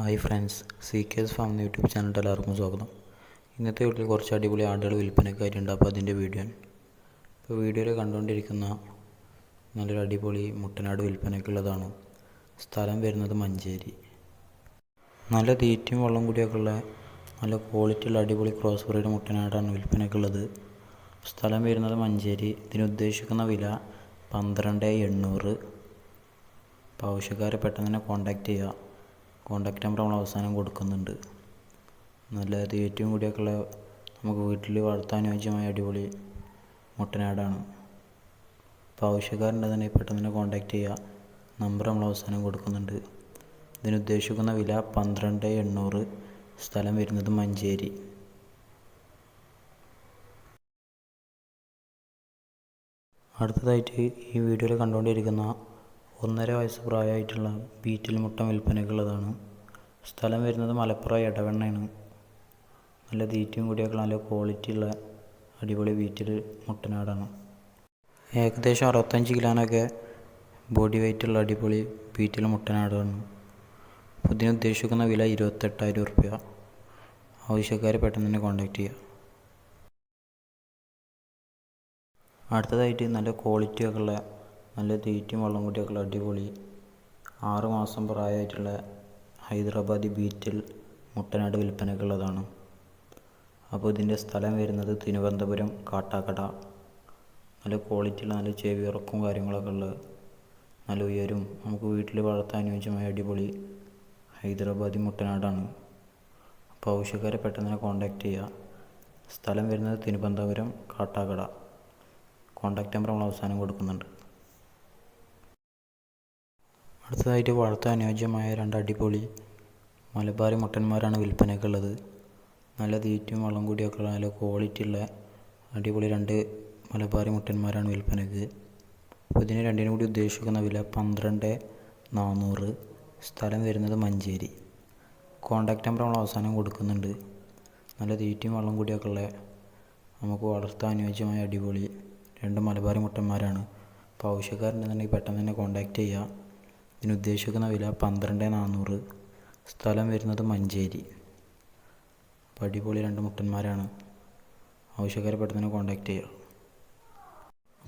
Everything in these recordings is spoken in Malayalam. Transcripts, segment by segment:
Hi friends C K S farm YouTube ചാനലിൽ എല്ലാവർക്കും സ്വാഗതം. ഇന്നത്തെ വീട്ടിൽ കുറച്ച് അടിപൊളി ആടുകൾ വിൽപ്പനയ്ക്കായിട്ടുണ്ട് അപ്പോൾ അതിന്റെ വീഡിയോ ഇപ്പോൾ വീഡിയോയിൽ കണ്ടുകൊണ്ടിരിക്കുന്ന നല്ലൊരു അടിപൊളി മുട്ടനാട് വിൽപ്പനയ്ക്കുള്ളതാണ്. സ്ഥലം വരുന്നത് മഞ്ചേരി. നല്ല തീറ്റയും വെള്ളം കൂടിയൊക്കെ ഉള്ള നല്ല ക്വാളിറ്റി ഉള്ള അടിപൊളി ക്രോസ് ബ്രീഡ് മുട്ടനാടാണ് വിൽപ്പനയ്ക്കുള്ളത്. സ്ഥലം വരുന്നത് മഞ്ചേരി. ഇതിന് ഉദ്ദേശിക്കുന്ന വില പന്ത്രണ്ട് എണ്ണൂറ്. അപ്പോൾ ആവശ്യക്കാരെ പെട്ടെന്ന് തന്നെ കോൺടാക്റ്റ് ചെയ്യുക. കോൺടാക്റ്റ് നമ്പർ നമ്മൾ അവസാനം കൊടുക്കുന്നുണ്ട്. നല്ല ഏറ്റവും കൂടിയൊക്കെയുള്ള നമുക്ക് വീട്ടിൽ വളർത്താൻ അനുയോജ്യമായ അടിപൊളി മുട്ടനാടാണ്. അപ്പോൾ ആവശ്യക്കാരുണ്ടെന്നുണ്ടെങ്കിൽ പെട്ടെന്ന് തന്നെ കോൺടാക്റ്റ് ചെയ്യുക. നമ്പർ നമ്മൾ അവസാനം കൊടുക്കുന്നുണ്ട്. ഇതിന് ഉദ്ദേശിക്കുന്ന വില പന്ത്രണ്ട് എണ്ണൂറ്. സ്ഥലം വരുന്നത് മഞ്ചേരി. അടുത്തതായിട്ട് ഈ വീഡിയോയിൽ കണ്ടുകൊണ്ടിരിക്കുന്ന ഒന്നര വയസ്സ് പ്രായമായിട്ടുള്ള ബീറ്റിൽ മുട്ട വിൽപ്പനയ്ക്കുള്ളതാണ് സ്ഥലം വരുന്നത് മലപ്പുറം എടവണ്ണയാണ്. നല്ല തീറ്റയും കൂടിയൊക്കെ നല്ല ക്വാളിറ്റി ഉള്ള അടിപൊളി ബീറ്റിൽ മുട്ടനാടാണ്. ഏകദേശം അറുപത്തഞ്ച് കിലോനൊക്കെ ബോഡി വെയിറ്റ് ഉള്ള അടിപൊളി ബീറ്റിൽ മുട്ടനാടാണ്. ഇതിനുദ്ദേശിക്കുന്ന വില ഇരുപത്തെട്ടായിരം റുപ്യ ആവശ്യക്കാർ പെട്ടെന്ന് തന്നെ കോൺടാക്റ്റ് ചെയ്യുക അടുത്തതായിട്ട് നല്ല ക്വാളിറ്റി ഒക്കെ ഉള്ള നല്ല തീറ്റയും വെള്ളം കൂട്ടിയൊക്കെ അടിപൊളി ആറ് മാസം പ്രായമായിട്ടുള്ള ഹൈദരാബാദി ബീറ്റിൽ മുട്ടനാട് വിൽപ്പനയ്ക്കുള്ളതാണ് അപ്പോൾ ഇതിന്റെ സ്ഥലം വരുന്നത് തിരുവനന്തപുരം കാട്ടാക്കട. നല്ല ക്വാളിറ്റിയുള്ള നല്ല ചെവി ഉറക്കും കാര്യങ്ങളൊക്കെ ഉള്ള നല്ല ഉയരും. നമുക്ക് വീട്ടിൽ വളർത്താൻ അനുയോജ്യമായ അടിപൊളി ഹൈദരാബാദി മുട്ടനാടാണ്. അപ്പോൾ ആവശ്യക്കാരെ പെട്ടെന്ന് തന്നെ കോൺടാക്റ്റ് ചെയ്യുക. സ്ഥലം വരുന്നത് തിരുവനന്തപുരം കാട്ടാക്കട. കോൺടാക്റ്റ് നമ്പർ നമ്മൾ അവസാനം കൊടുക്കുന്നുണ്ട്. അടുത്തതായിട്ട് വളർത്താൻ അനുയോജ്യമായ രണ്ട് അടിപൊളി മലബാറി മുട്ടന്മാരാണ് വിൽപ്പനയ്ക്കുള്ളത്. നല്ല തീറ്റയും വളം കൂടിയൊക്കെ നല്ല ക്വാളിറ്റി ഉള്ള അടിപൊളി രണ്ട് മലബാറി മുട്ടന്മാരാണ് വിൽപ്പനയ്ക്ക്. അപ്പോൾ ഇതിന് രണ്ടിനും കൂടി ഉദ്ദേശിക്കുന്ന വില പന്ത്രണ്ട് നാനൂറ് സ്ഥലം വരുന്നത് മഞ്ചേരി. കോൺടാക്റ്റ് നമ്പർ നമ്മൾ അവസാനം കൊടുക്കുന്നുണ്ട്. നല്ല തീറ്റയും വെള്ളം കൂടിയൊക്കെ ഉള്ള നമുക്ക് വളർത്താൻ അനുയോജ്യമായ അടിപൊളി രണ്ട് മലബാറി മുട്ടന്മാരാണ്. അപ്പോൾ ആവശ്യക്കാരുണ്ടെന്നുണ്ടെങ്കിൽ പെട്ടെന്ന് തന്നെ കോൺടാക്റ്റ് ചെയ്യുക ഇതിന് ഉദ്ദേശിക്കുന്ന വില പന്ത്രണ്ട് നാനൂറ് സ്ഥലം വരുന്നത് മഞ്ചേരി. അപ്പോൾ അടിപൊളി രണ്ട് മുട്ടന്മാരാണ്. ആവശ്യക്കാരെ പെട്ടെന്ന് തന്നെ ചെയ്യുക.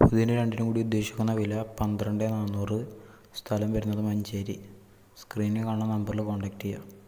അപ്പോൾ ഇതിന് രണ്ടിനും കൂടി ഉദ്ദേശിക്കുന്ന വില പന്ത്രണ്ട് നാനൂറ് സ്ഥലം വരുന്നത് മഞ്ചേരി. സ്ക്രീനിൽ കാണുന്ന നമ്പറിൽ കോൺടാക്റ്റ് ചെയ്യുക.